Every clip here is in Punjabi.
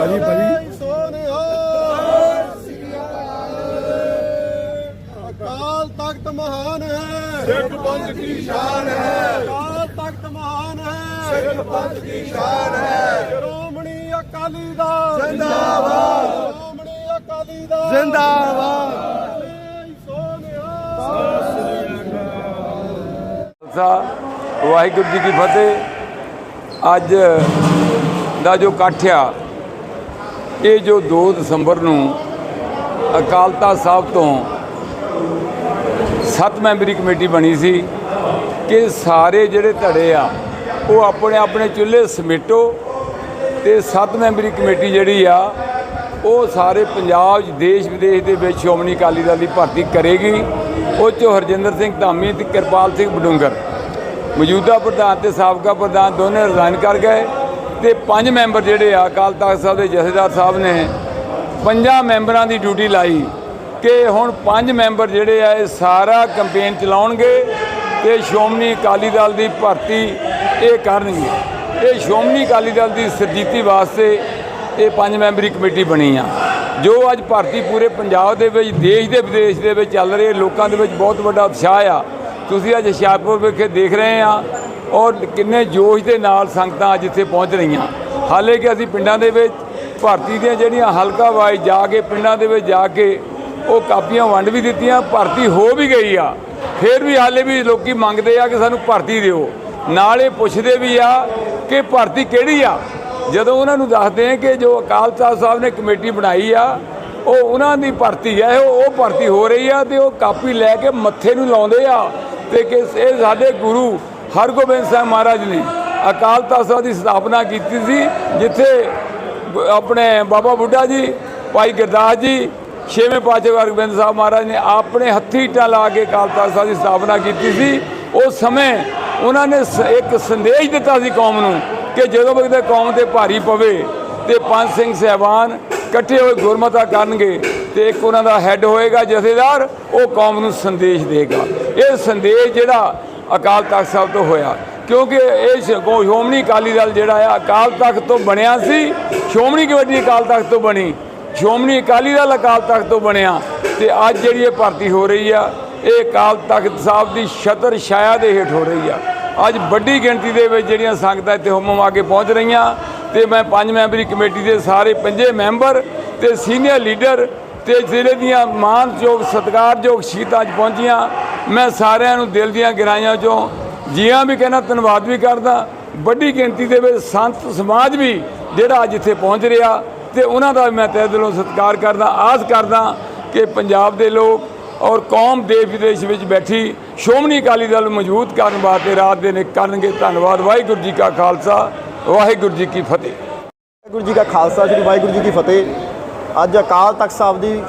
ਭਾਜੀ ਭਾਜੀ। ਅਕਾਲ ਤਖਤ ਮਹਾਨ ਹੈ। ਸਿੱਖ ਪੰਥ ਕੀ ਸ਼ਾਨ ਹੈ। ਅਕਾਲ ਤਖਤ ਮਹਾਨ ਹੈ। ਸਿੱਖ ਪੰਥ ਕੀ ਸ਼ਾਨ ਹੈ। ਸ਼੍ਰੋਮਣੀ ਅਕਾਲੀ ਦਲ। ਜਿੰਦਾਬਾਦ। ਸ਼੍ਰੋਮਣੀ ਅਕਾਲੀ ਦਲ। ਜ਼ਿੰਦਾਬਾਦ। ਸੋਨਿਹਾ ਖਾਲਸਾ। ਵਾਹਿਗੁਰੂ ਜੀ ਕੀ ਫਤਿਹ। ਅੱਜ ਦਾ ਜੋ ਇਕੱਠ ਆ, ਇਹ ਜੋ 2 ਦਸੰਬਰ ਨੂੰ ਅਕਾਲ ਤਖਤ ਸਾਹਿਬ ਤੋਂ ਸੱਤ ਮੈਂਬਰੀ ਕਮੇਟੀ ਬਣੀ ਸੀ ਕਿ ਸਾਰੇ ਜਿਹੜੇ ਧੜੇ ਆ, ਉਹ ਆਪਣੇ ਆਪਣੇ ਚੁੱਲ੍ਹੇ ਸਮੇਟੋ ਤੇ ਸੱਤ ਮੈਂਬਰੀ ਕਮੇਟੀ ਜਿਹੜੀ ਆ, ਉਹ ਸਾਰੇ ਪੰਜਾਬ ਦੇਸ਼ ਵਿਦੇਸ਼ ਦੇ ਵਿੱਚ ਸ਼੍ਰੋਮਣੀ ਅਕਾਲੀ ਦਲ ਦੀ ਭਰਤੀ ਕਰੇਗੀ। ਉਹ 'ਚੋਂ ਹਰਜਿੰਦਰ ਸਿੰਘ ਧਾਮੀ ਤੇ ਕਿਰਪਾਲ ਸਿੰਘ ਬਡੂੰਗਰ। ਮੌਜੂਦਾ ਪ੍ਰਧਾਨ ਤੇ ਸਾਬਕਾ ਪ੍ਰਧਾਨ ਦੋਨੇ ਰਿਜ਼ਾਈਨ ਕਰ ਗਏ ਤੇ ਪੰਜ ਮੈਂਬਰ ਜਿਹੜੇ ਆ, ਅਕਾਲ ਤਖਤ ਸਾਹਿਬ ਦੇ ਜਥੇਦਾਰ ਸਾਹਿਬ ਨੇ ਪੰਜਾਂ ਮੈਂਬਰਾਂ ਦੀ ਡਿਊਟੀ ਲਾਈ ਕਿ ਹੁਣ ਪੰਜ ਮੈਂਬਰ ਜਿਹੜੇ ਆ, ਇਹ ਸਾਰਾ ਕੰਪੇਨ ਚਲਾਉਣਗੇ ਤੇ ਸ਼੍ਰੋਮਣੀ ਅਕਾਲੀ ਦਲ ਦੀ ਭਰਤੀ ਇਹ ਕਰਨਗੇ। ਇਹ ਸ਼੍ਰੋਮਣੀ ਅਕਾਲੀ ਦਲ ਦੀ ਸਰਜੀਤੀ ਵਾਸਤੇ ਇਹ ਪੰਜ ਮੈਂਬਰੀ ਕਮੇਟੀ ਬਣੀ ਆ। ਜੋ ਅੱਜ ਭਰਤੀ ਪੂਰੇ ਪੰਜਾਬ ਦੇ ਵਿੱਚ, ਦੇਸ਼ ਦੇ ਵਿਦੇਸ਼ ਦੇ ਵਿੱਚ ਚੱਲ ਰਹੇ ਲੋਕਾਂ ਦੇ ਵਿੱਚ ਬਹੁਤ ਵੱਡਾ ਉਤਸ਼ਾਹ ਆ। ਤੁਸੀਂ ਅੱਜ ਹੁਸ਼ਿਆਰਪੁਰ ਵਿਖੇ ਦੇਖ ਰਹੇ ਆ ਔਰ ਕਿੰਨੇ ਜੋਸ਼ ਦੇ ਨਾਲ ਸੰਗਤਾਂ ਅੱਜ ਇੱਥੇ ਪਹੁੰਚ ਰਹੀਆਂ। ਹਾਲੇ ਕਿ ਅਸੀਂ ਪਿੰਡਾਂ ਦੇ ਵਿੱਚ ਭਰਤੀ ਦੀਆਂ ਜਿਹੜੀਆਂ ਹਲਕਾ ਵਾਈ ਜਾ ਕੇ ਪਿੰਡਾਂ ਦੇ ਵਿੱਚ ਜਾ ਕੇ ਉਹ ਕਾਪੀਆਂ ਵੰਡ ਵੀ ਦਿੱਤੀਆਂ, ਭਰਤੀ ਹੋ ਵੀ ਗਈ ਆ। ਫਿਰ ਵੀ ਹਾਲੇ ਵੀ ਲੋਕੀ ਮੰਗਦੇ ਆ ਕਿ ਸਾਨੂੰ ਭਰਤੀ ਦਿਓ। ਨਾਲ ਇਹ ਪੁੱਛਦੇ ਵੀ ਆ ਕਿ ਭਰਤੀ ਕਿਹੜੀ ਆ? ਜਦੋਂ ਉਹਨਾਂ ਨੂੰ ਦੱਸਦੇ ਆ ਕਿ ਜੋ ਅਕਾਲ ਤਖਤ ਸਾਹਿਬ ਨੇ ਕਮੇਟੀ ਬਣਾਈ ਆ, ਉਹ ਉਹਨਾਂ ਦੀ ਭਰਤੀ ਹੈ ਉਹ ਉਹ ਭਰਤੀ ਹੋ ਰਹੀ ਆ ਤੇ ਉਹ ਕਾਪੀ ਲੈ ਕੇ ਮੱਥੇ ਨੂੰ ਲਾਉਂਦੇ ਆ। ਤੇ ਕਿ ਇਹ ਸਾਡੇ ਗੁਰੂ ਹਰਗੋਬਿੰਦ ਸਾਹਿਬ ਮਹਾਰਾਜ ਨੇ ਅਕਾਲ ਤਖਤ ਸਾਹਿਬ ਦੀ ਸਥਾਪਨਾ ਕੀਤੀ ਸੀ, ਜਿੱਥੇ ਆਪਣੇ ਬਾਬਾ ਬੁੱਢਾ ਜੀ, ਭਾਈ ਗੁਰਦਾਸ ਜੀ, ਛੇਵੇਂ ਪਾਤਸ਼ਾਹ ਹਰਗੋਬਿੰਦ ਸਾਹਿਬ ਮਹਾਰਾਜ ਨੇ ਆਪਣੇ ਹੱਥੀਂ ਇੱਟਾਂ ਲਾ ਕੇ ਅਕਾਲ ਤਖਤ ਸਾਹਿਬ ਦੀ ਸਥਾਪਨਾ ਕੀਤੀ ਸੀ। ਉਸ ਸਮੇਂ ਉਹਨਾਂ ਨੇ ਸ- ਇੱਕ ਸੰਦੇਸ਼ ਦਿੱਤਾ ਸੀ ਕੌਮ ਨੂੰ ਕਿ ਜਦੋਂ ਵੀ ਕਿਤੇ ਕੌਮ ਤੇ ਭਾਰੀ ਪਵੇ ਤੇ ਪੰਜ ਸਿੰਘ ਸਹਿਬਾਨ ਇਕੱਠੇ ਹੋਏ ਗੁਰਮਤਾ ਕਰਨਗੇ ਤੇ ਇੱਕ ਉਹਨਾਂ ਦਾ ਹੈੱਡ ਹੋਏਗਾ ਜਥੇਦਾਰ, ਉਹ ਕੌਮ ਨੂੰ ਸੰਦੇਸ਼ ਦੇਗਾ। ਇਹ ਸੰਦੇਸ਼ ਜਿਹੜਾ ਅਕਾਲ ਤਖਤ ਸਾਹਿਬ ਤੋਂ ਹੋਇਆ। ਕਿਉਂਕਿ ਇਹ ਸ਼- ਸ਼੍ਰੋਮਣੀ ਅਕਾਲੀ ਦਲ ਜਿਹੜਾ ਆ, ਅਕਾਲ ਤਖਤ ਤੋਂ ਬਣਿਆ ਸੀ, ਸ਼੍ਰੋਮਣੀ ਕਮੇਟੀ ਅਕਾਲ ਤਖਤ ਤੋਂ ਬਣੀ। ਸ਼੍ਰੋਮਣੀ ਅਕਾਲੀ ਦਲ ਅਕਾਲ ਤਖਤ ਤੋਂ ਬਣਿਆ ਤੇ ਅੱਜ ਜਿਹੜੀ ਇਹ ਭਰਤੀ ਹੋ ਰਹੀ ਆ, ਇਹ ਅਕਾਲ ਤਖਤ ਸਾਹਿਬ ਦੀ ਛਤਰ ਛਾਇਆ ਦੇ ਹੇਠ ਹੋ ਰਹੀ ਆ। ਅੱਜ ਵੱਡੀ ਗਿਣਤੀ ਦੇ ਵਿੱਚ ਜਿਹੜੀਆਂ ਸੰਗਤਾਂ ਇੱਥੇ ਹੁਮਮ ਆ ਕੇ ਪਹੁੰਚ ਰਹੀਆਂ ਤੇ ਮੈਂ ਪੰਜ ਮੈਂਬਰੀ ਕਮੇਟੀ ਦੇ ਸਾਰੇ ਪੰਜੇ ਮੈਂਬਰ ਤੇ ਸੀਨੀਅਰ ਲੀਡਰ ਤੇ ਜ਼ਿਲ੍ਹੇ ਦੀਆਂ ਮਾਨਯੋਗ, ਸਤਿਕਾਰਯੋਗ ਸ਼ਹੀਦਾਂ 'ਚ ਪਹੁੰਚੀਆਂ। ਮੈਂ ਸਾਰਿਆਂ ਨੂੰ ਦਿਲ ਦੀਆਂ ਗਹਿਰਾਈਆਂ 'ਚੋਂ ਜੀਆਂ ਵੀ ਕਹਿਣਾ ਧੰਨਵਾਦ ਵੀ ਕਰਦਾ। ਵੱਡੀ ਗਿਣਤੀ ਦੇ ਵਿੱਚ ਸੰਤ ਸਮਾਜ ਵੀ ਜਿਹੜਾ ਅੱਜ ਇੱਥੇ ਪਹੁੰਚ ਰਿਹਾ ਤੇ ਉਹਨਾਂ ਦਾ ਮੈਂ ਤਹਿ ਦਿਲੋਂ ਸਤਿਕਾਰ ਕਰਦਾ, ਆਸ ਕਰਦਾ ਕਿ ਪੰਜਾਬ ਦੇ ਲੋਕ ਔਰ ਕੌਮ ਦੇਸ਼ ਵਿਦੇਸ਼ ਵਿੱਚ ਬੈਠੀ ਸ਼੍ਰੋਮਣੀ ਅਕਾਲੀ ਦਲ ਨੂੰ ਮਜ਼ਬੂਤ ਕਰਨ ਵਾਸਤੇ ਰਾਤ ਦੇ ਨੇ ਕਰਨਗੇ। ਧੰਨਵਾਦ। ਵਾਹਿਗੁਰੂ ਜੀ ਕਾ ਖਾਲਸਾ, ਵਾਹਿਗੁਰੂ ਜੀ ਕੀ ਫਤਿਹ। ਵਾਹਿਗੁਰੂ ਜੀ ਕਾ ਖਾਲਸਾ, ਸ੍ਰੀ ਵਾਹਿਗੁਰੂ ਜੀ ਕੀ ਫਤਿਹ। ਅੱਜ ਅਕਾਲ ਤਖਤ ਸਾਹਿਬ ਦੀ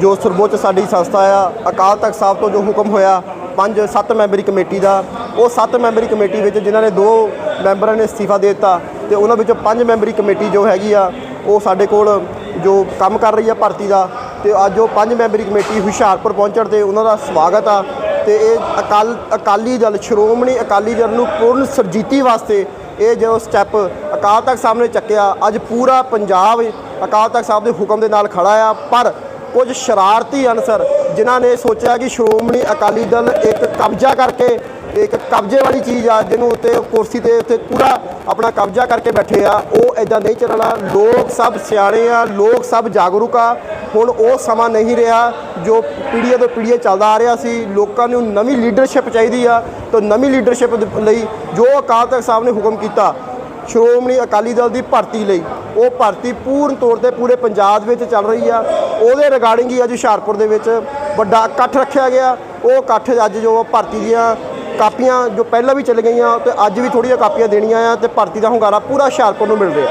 ਜੋ ਸਰਵੋੱਚ ਸਾਡੀ ਸੰਸਥਾ ਆ, ਅਕਾਲ ਤਖਤ ਸਾਹਿਬ ਤੋਂ ਜੋ ਹੁਕਮ ਹੋਇਆ, ਪੰਜ ਸੱਤ ਮੈਂਬਰੀ ਕਮੇਟੀ ਦਾ, ਉਹ ਸੱਤ ਮੈਂਬਰੀ ਕਮੇਟੀ ਵਿੱਚ ਜਿਨ੍ਹਾਂ ਨੇ ਦੋ ਮੈਂਬਰਾਂ ਨੇ ਅਸਤੀਫਾ ਦੇ ਦਿੱਤਾ ਤੇ ਉਹਨਾਂ ਵਿੱਚੋਂ ਪੰਜ ਮੈਂਬਰੀ ਕਮੇਟੀ ਜੋ ਹੈਗੀ ਆ, ਉਹ ਸਾਡੇ ਕੋਲ ਜੋ ਕੰਮ ਕਰ ਰਹੀ ਆ ਭਰਤੀ ਦਾ ਤੇ ਅੱਜ ਉਹ ਪੰਜ ਮੈਂਬਰੀ ਕਮੇਟੀ ਹੁਸ਼ਿਆਰਪੁਰ ਪਹੁੰਚਣ ਤੇ ਉਹਨਾਂ ਦਾ ਸਵਾਗਤ ਆ ਤੇ ਇਹ ਅਕਾਲ, ਅਕਾਲੀ ਦਲ, ਸ਼੍ਰੋਮਣੀ ਅਕਾਲੀ ਦਲ ਨੂੰ ਪੂਰਨ ਸਰਜੀਤੀ ਵਾਸਤੇ ਇਹ ਜੋ ਸਟੈਪ ਅਕਾਲ ਤਖਤ ਸਾਹਿਬ ਨੇ ਚੱਕਿਆ, ਅੱਜ ਪੂਰਾ ਪੰਜਾਬ ਅਕਾਲ ਤਖਤ ਸਾਹਿਬ ਦੇ ਹੁਕਮ ਦੇ ਨਾਲ ਖੜਾ ਆ, ਪਰ ਕੁਝ ਸ਼ਰਾਰਤੀ ਅਨਸਰ ਜਿਨ੍ਹਾਂ ਨੇ ਸੋਚਿਆ ਕਿ ਸ਼੍ਰੋਮਣੀ ਅਕਾਲੀ ਦਲ ਇੱਕ ਕਬਜ਼ਾ ਕਰਕੇ ਇੱਕ ਕਬਜ਼ੇ ਵਾਲੀ ਚੀਜ਼ ਆ, ਜਿਹਨੂੰ ਉੱਤੇ ਕੁਰਸੀ ਤੇ ਉੱਤੇ ਪੂਰਾ ਆਪਣਾ ਕਬਜ਼ਾ ਕਰਕੇ ਬੈਠੇ ਆ। ਉਹ ਐਦਾਂ ਨਹੀਂ ਚੱਲਣਾ ਲੋਕ ਸਭ ਸਿਆਣੇ ਆ, ਲੋਕ ਸਭ ਜਾਗਰੂਕ ਆ। ਹੁਣ ਉਹ ਸਮਾਂ ਨਹੀਂ ਰਿਹਾ ਜੋ ਪੀੜ੍ਹੀਆਂ ਤੋਂ ਪੀੜ੍ਹੀਆਂ ਚੱਲਦਾ ਆ ਰਿਹਾ ਸੀ। ਲੋਕਾਂ ਨੂੰ ਨਵੀਂ ਲੀਡਰਸ਼ਿਪ ਚਾਹੀਦੀ ਆ। ਤਾਂ ਨਵੀਂ ਲੀਡਰਸ਼ਿਪ ਲਈ ਜੋ ਅਕਾਲ ਤਖਤ ਸਾਹਿਬ ਨੇ ਹੁਕਮ ਕੀਤਾ ਸ਼੍ਰੋਮਣੀ ਅਕਾਲੀ ਦਲ ਦੀ ਭਰਤੀ ਲਈ। ਉਹ ਭਰਤੀ ਪੂਰਨ ਤੌਰ ਤੇ ਪੂਰੇ ਪੰਜਾਬ ਵਿੱਚ ਚੱਲ ਰਹੀ ਆ। ਉਹਦੇ ਰਿਗਾਰਡਿੰਗ ਹੀ ਅੱਜ ਹੁਸ਼ਿਆਰਪੁਰ ਦੇ ਵਿੱਚ ਵੱਡਾ ਇਕੱਠ ਰੱਖਿਆ ਗਿਆ। ਉਹ ਇਕੱਠ ਅੱਜ ਜੋ ਭਰਤੀ ਦੀਆਂ ਕਾਪੀਆਂ ਜੋ ਪਹਿਲਾਂ ਵੀ ਚੱਲ ਗਈਆਂ, ਤੇ ਅੱਜ ਵੀ ਥੋੜ੍ਹੀਆਂ ਕਾਪੀਆਂ ਦੇਣੀਆਂ ਆ, ਤੇ ਭਰਤੀ ਦਾ ਹੁੰਗਾਰਾ ਪੂਰਾ ਹੁਸ਼ਿਆਰਪੁਰ ਨੂੰ ਮਿਲ ਰਿਹਾ।